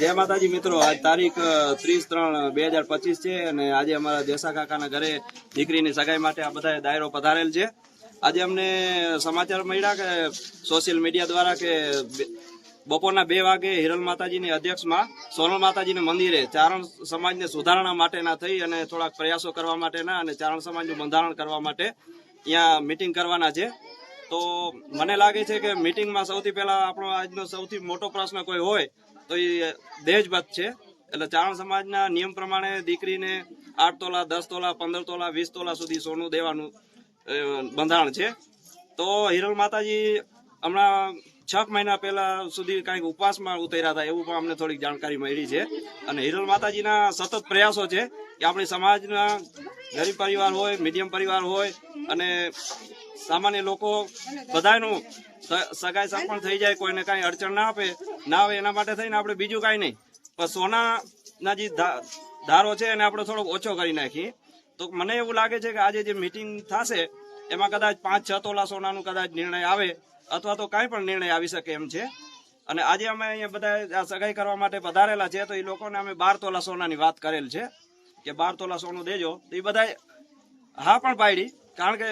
જય માતાજી મિત્રો. આજ તારીખ ત્રીસ ત્રણ, બે હજાર પચીસ છે અને આજે અમારા દેસા કાકાના ઘરે દીકરીની સગાઈ માટે આ બધા દાયરો પધારેલ છે. આજે અમને સમાચાર મળ્યા કે સોશિયલ મીડિયા દ્વારા કે બપોરના બે વાગે હિરલ માતાજીની અધ્યક્ષમાં સોનલ માતાજીના મંદિરે ચારણ સમાજને સુધારણા માટેના થઈ અને થોડાક પ્રયાસો કરવા માટેના અને ચારણ સમાજનું બંધારણ કરવા માટે અહીંયા મિટિંગ કરવાના છે. તો મને લાગે છે કે મિટિંગમાં સૌથી પહેલા આપણો આજનો સૌથી મોટો પ્રશ્ન કોઈ હોય તો એ દહેજબત છે. એટલે ચારણ સમાજના નિયમ પ્રમાણે દીકરીને આઠ તોલા, દસ તોલા, પંદર તોલા, વીસ તોલા સુધી સોનું દેવાનું બંધારણ છે. તો હિરલ માતાજી હમણાં છ મહિના પહેલા સુધી કાંઈક ઉપવાસમાં ઉતર્યા હતા, એવું પણ અમને થોડીક જાણકારી મળી છે. અને હિરલ માતાજીના સતત પ્રયાસો છે કે આપણી સમાજના ગરીબ પરિવાર હોય, મીડિયમ પરિવાર હોય અને સામાન્ય લોકો બધાનું સગાઈ સંપણ થઈ જાય, કોઈને કાંઈ અડચણ ના આપે, ના આવે એના માટે થઈને આપણે બીજું કાંઈ નહીં. પણ સોનાના જે ધારો છે એને આપણે થોડોક ઓછો કરી નાખીએ. તો મને એવું લાગે છે કે આજે જે મિટિંગ થશે, એમાં કદાચ પાંચ છ તોલા સોનાનું કદાચ નિર્ણય આવે અથવા તો કાંઈ પણ નિર્ણય આવી શકે એમ છે. અને આજે અમે અહીંયા બધા સગાઈ કરવા માટે પધારેલા છે, તો એ લોકોને અમે બાર તોલા સોનાની વાત કરેલ છે કે બાર તોલા સોનું દેજો. તો એ બધા હા પણ પાડી, કારણ કે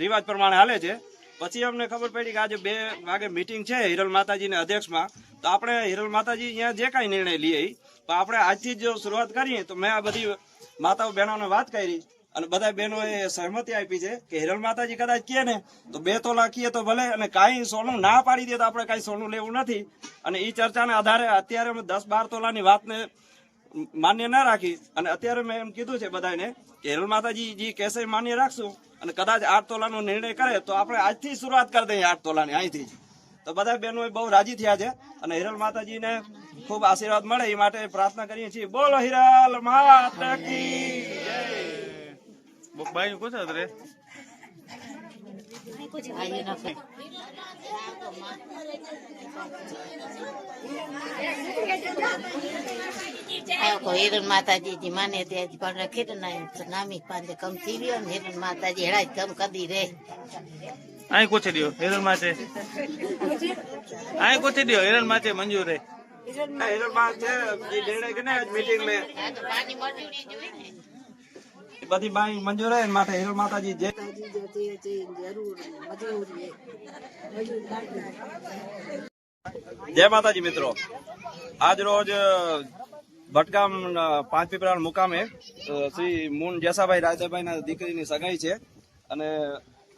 રિવાજ પ્રમાણે હાલે છે. પછી અમને ખબર પડી કે આજે બે વાગે મિટિંગ છે હિરલ માતાજીના અધ્યક્ષમાં. તો આપણે હિરલ માતાજી અહીંયા જે કાંઈ નિર્ણય લઈએ તો આપણે આજથી જો શરૂઆત કરીએ, તો મેં આ બધી માતાઓ બહેનોને વાત કરી. અને બધા બહેનો એ સહમતી આપી છે કે હિરલ માતાજી કદાચ કહે ને, તો બે તોલા લાખીએ તો ભલે અને કાંઈ સોનું ના પાડી દે તો આપણે કાંઈ સોનું લેવું નથી. અને એ ચર્ચાને આધારે અત્યારે અમે દસ બાર તોલાની વાતને માન્ય ના રાખી. અને અત્યારે મેં એમ કીધું છે બધાને કે હિરલ માતાજી જે કહેશે માન્ય રાખશું. અને કદાચ આઠ તોલાનો નિર્ણય કરે તો આપણે આજથી શરૂઆત કરી દઈએ આઠ તોલાની, અહીંથી તો બધા બહેનો બહુ રાજી થયા છે અને હિરલ માતાજીને ખૂબ આશીર્વાદ મળે એ માટે પ્રાર્થના કરીએ છીએ. બોલો હિરલ માતા પૂછો રે. હિરણ માતાજી જી માને ત્યાં જ પણ ખેડ ના નામી પાંદે કમ થઈ ગયો ને હિરણ માતાજી હેડા જ કમ કદી રે. અહીં કોચે દિયો હિરણ માચે અહીં કોચે દિયો હિરણ માચે મંજૂર રે. હિરણ હિરલમાં છે નિર્ણય કે ને આજ મીટિંગ લે. પાણી મજૂરી જોઈ ને. બધી બાઈ મંજૂર હે માથે હિરલ માતાજી જે જય માતાજી મિત્રો. આજ રોજ ભટકામ પાંચ પીપળા મુકામે શ્રી મુન જેસાભાઈ રાજાભાઈના દીકરીની સગાઈ છે. અને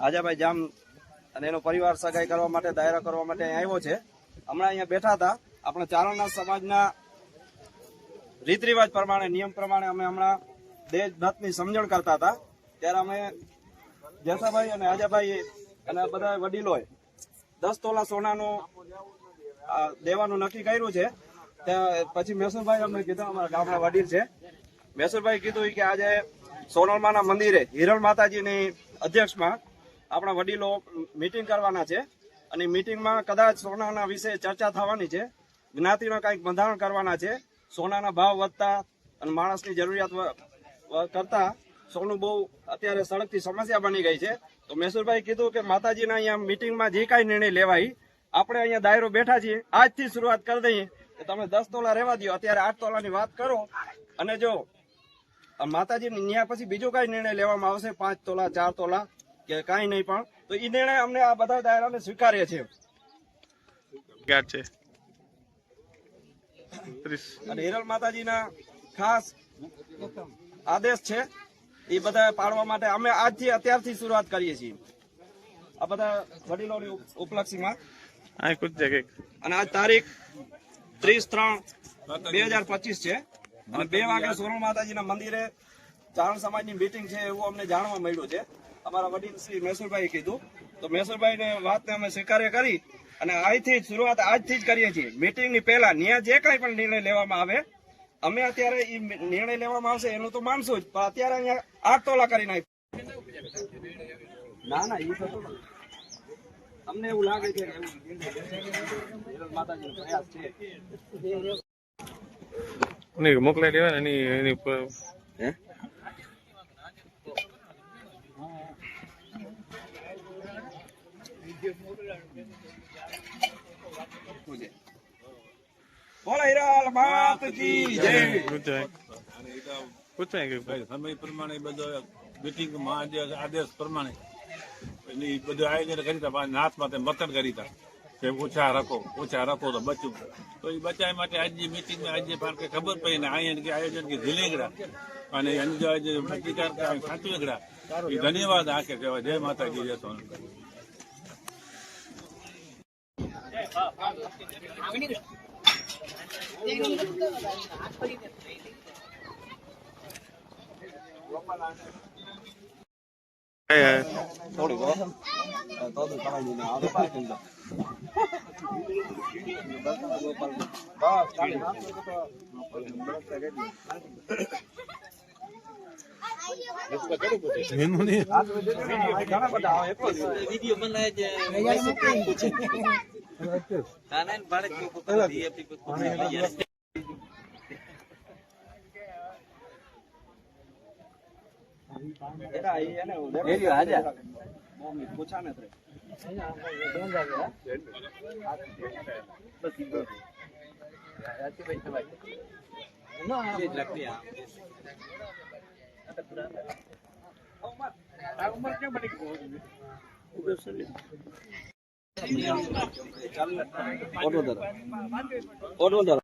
આજાભાઈ જામ અને એનો પરિવાર સગાઈ કરવા માટે, દાયરા કરવા માટે આવ્યો છે. હમણાં અહીંયા બેઠા હતા. આપણા ચારણના સમાજના રીત રિવાજ પ્રમાણે, નિયમ પ્રમાણે અમે હમણાં દેશભક્તની સમજણ કરતા હતા. ત્યારે અમે જેસાભાઈ અને આજાભાઈ અને બધા વડીલોએ દસ તોલા સોનાનું દેવાનું નક્કી કર્યું છે. ત્યાં પછી મેસુરભાઈ અમને કીધું, અમારા ગામના વડીલ છે. મેસુરભાઈ કીધું કે આજે સોનલમાના મંદિરે હિરણ માતાજીની અધ્યક્ષમાં આપણા વડીલો મીટિંગ કરવાના છે. અને મીટિંગમાં કદાચ સોનાના વિશે ચર્ચા થવાની છે. જ્ઞાતિનો કંઈક બંધારણ કરવાના છે. સોનાના ભાવ વધતા અને માણસની જરૂરિયાત કરતા સોનું બહુ અત્યારે સડકથી સમસ્યા બની ગઈ છે. તો મેસુરભાઈ કીધું કે માતાજીના અહીંયા મિટિંગમાં જે કાંઈ નિર્ણય લેવાય આપણે અહીંયા દાયરો બેઠા છીએ. આજથી શરૂઆત કરી દઈએ. કે તમે દસ તોલા રહેવા દો અત્યારે આઠ તોલાની વાત કરો. અને જો માતાજી ન્યા પછી બીજો કાંઈ નિર્ણય લેવામાં આવશે? પાંચ તોલા ચાર તોલા કે કાંઈ નહીં પણ? તો એ નિર્ણય અમને આ બધા દાયરાને સ્વીકાર્ય છે. અને હિરલ માતાજીના ખાસ આદેશ છે. એ બધા પાડવા માટે અમે આજથી અત્યારથી શરૂઆત કરીએ છીએ. આ બધા વડીલોની ઉપ- ઉપલક્ષીમાં. અને આજ તારીખ ત્રીસ ત્રણ બે હજાર પચીસ છે. અને બે વાગે સોરણ માતાજીના મંદિરે ચારણ સમાજની મીટિંગ છે એવું અમને જાણવા મળ્યું છે. અમારા વડીલ શ્રી મહેસુરભાઈ કીધું. તો મેસુરભાઈને વાતને અમે સ્વીકાર્ય કરી અને આજથી જ શરૂઆત આજથી જ કરીએ છીએ. મીટિંગની પહેલા ત્યાં જે કાંઈ પણ નિર્ણય લેવામાં આવે અમે અત્યારે એ નિર્ણય લેવામાં આવશે એનું તો માનશું જ પણ અત્યારે અહીંયા આઠ તોલા કરી નાખ્યું ના ના એ તો અમને એવું લાગે છે માતાજીનો પ્રયાસ છે. નહીં મોકલાઈ દેવાય એની એની ઉપર હે? હિરાલ માત કી જય. પૂછાય. કે ભાઈ સમય પ્રમાણે બધો મિટિંગમાં આદેશ આદેશ પ્રમાણે એની બધું આયોજન કરી હતા પણ નાથ માટે મતન કરી હતા કે ઓછા રાખો ઓછા રાખો તો બચવું તો એ બચાવ માટે આજે મિટિંગ આજે પણ કઈ ખબર પડી ને આયન કે આયોજન કે ઝીલેગડા. અને એની જો આજે પ્રતિકાર સાચવેગડા. એ ધન્યવાદ આખે કહેવાય. જય માતાજી જય સોન કઈ થોડી ગો તો તો કમાઈ દીધા આ તો પાર્કિંગ તો બસ ચાલી ઘણા બધા આવે એટલો જ. એના ઈ એને દેખાય. મમ્મી પૂછા ને કેમ બની ને. ઓટો ધરો. ઓટો ધરો.